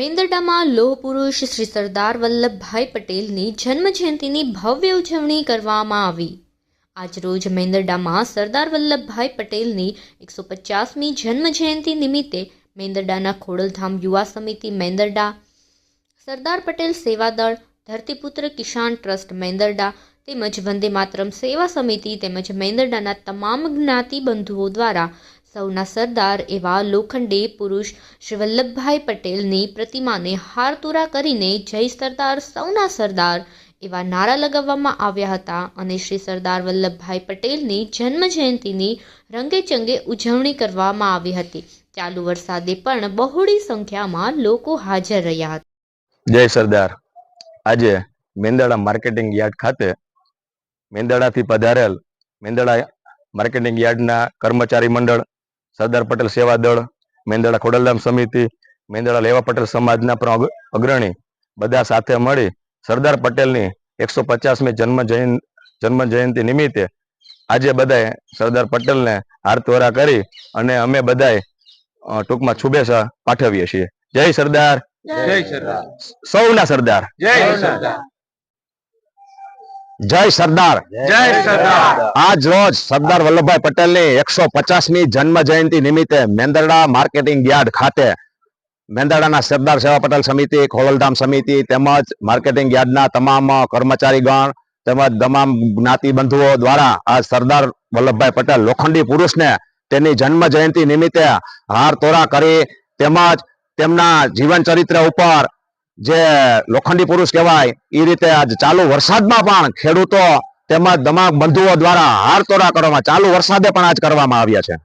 મેંદરડામાં લોહ પુરુષ શ્રી સરદાર વલ્લભભાઈ પટેલની જન્મજયંતિની ભવ્ય ઉજવણી કરવામાં આવી. આજરોજ મેંદરડામાં સરદાર વલ્લભભાઈ પટેલની એકસો પચાસમી જન્મજયંતિ નિમિત્તે મેંદરડાના ખોડલધામ યુવા સમિતિ મેંદરડા, સરદાર પટેલ સેવાદળ, ધરતીપુત્ર કિસાન ટ્રસ્ટ મેંદરડા તેમજ વંદે માતરમ સેવા સમિતિ તેમજ મેંદરડાના તમામ જ્ઞાતિ બંધુઓ દ્વારા સૌના સરદાર એવા લોખંડી પુરુષ શ્રી વલ્લભભાઈ પટેલની પ્રતિમાને હારતુરા કરીને જય સરદાર સૌના સરદાર એવા નારા લગાવવામાં આવ્યા હતા અને શ્રી સરદાર વલ્લભભાઈ પટેલની જન્મજયંતિની રંગેચંગે ઉજવણી કરવામાં આવી હતી. ચાલુ વરસાદે પણ બહોળી સંખ્યામાં લોકો હાજર રહ્યા હતા. જય સરદાર. આજે મેંદડા માર્કેટિંગ યાર્ડ ખાતે મેંદડાથી પધારેલ મેંદડા માર્કેટિંગ યાર્ડના કર્મચારી મંડળ સરદાર પટેલ સેવા દળ મેંદડા ખોડલધામ સમિતિ મેંદડા લેવા પટેલ સમાજના પણ અગ્રણી બધા સાથે મળી સરદાર પટેલની એકસો પચાસમી જન્મ જયંતિ જન્મ જયંતિ નિમિત્તે આજે બધાએ સરદાર પટેલને હારતોરા કરી અને અમે બધાએ ટૂંકમાં શુભેચ્છા પાઠવીએ છીએ. જય સરદાર. જય સરદાર. સૌના સરદાર. જય સરદાર. જય સરદાર. જય સરદાર. આજ રોજ સરદાર વલ્લભભાઈ પટેલની એકસો પચાસમી જન્મ જયંતિ નિમિત્તે મેંદરડા માર્કેટિંગ યાર્ડ ખાતે મેંદરડાના સરદાર સેવા પટેલ સમિતિ ખોવલધામ સમિતિ તેમજ માર્કેટિંગ યાર્ડના તમામ કર્મચારીગણ તેમજ તમામ જ્ઞાતિ બંધુઓ દ્વારા આ સરદાર વલ્લભભાઈ પટેલ લોખંડી પુરુષને તેની જન્મ જયંતિ નિમિત્તે હાર તોરા કરી તેમજ તેમના જીવન ચરિત્ર ઉપર જે લોખંડી પુરુષ કહેવાય એ રીતે આજ ચાલુ વરસાદમાં પણ ખેડૂતો તેમજ તમામ બંધુઓ દ્વારા હાર તોરા કરવામાં, ચાલુ વરસાદે પણ આજ કરવામાં આવ્યા છે.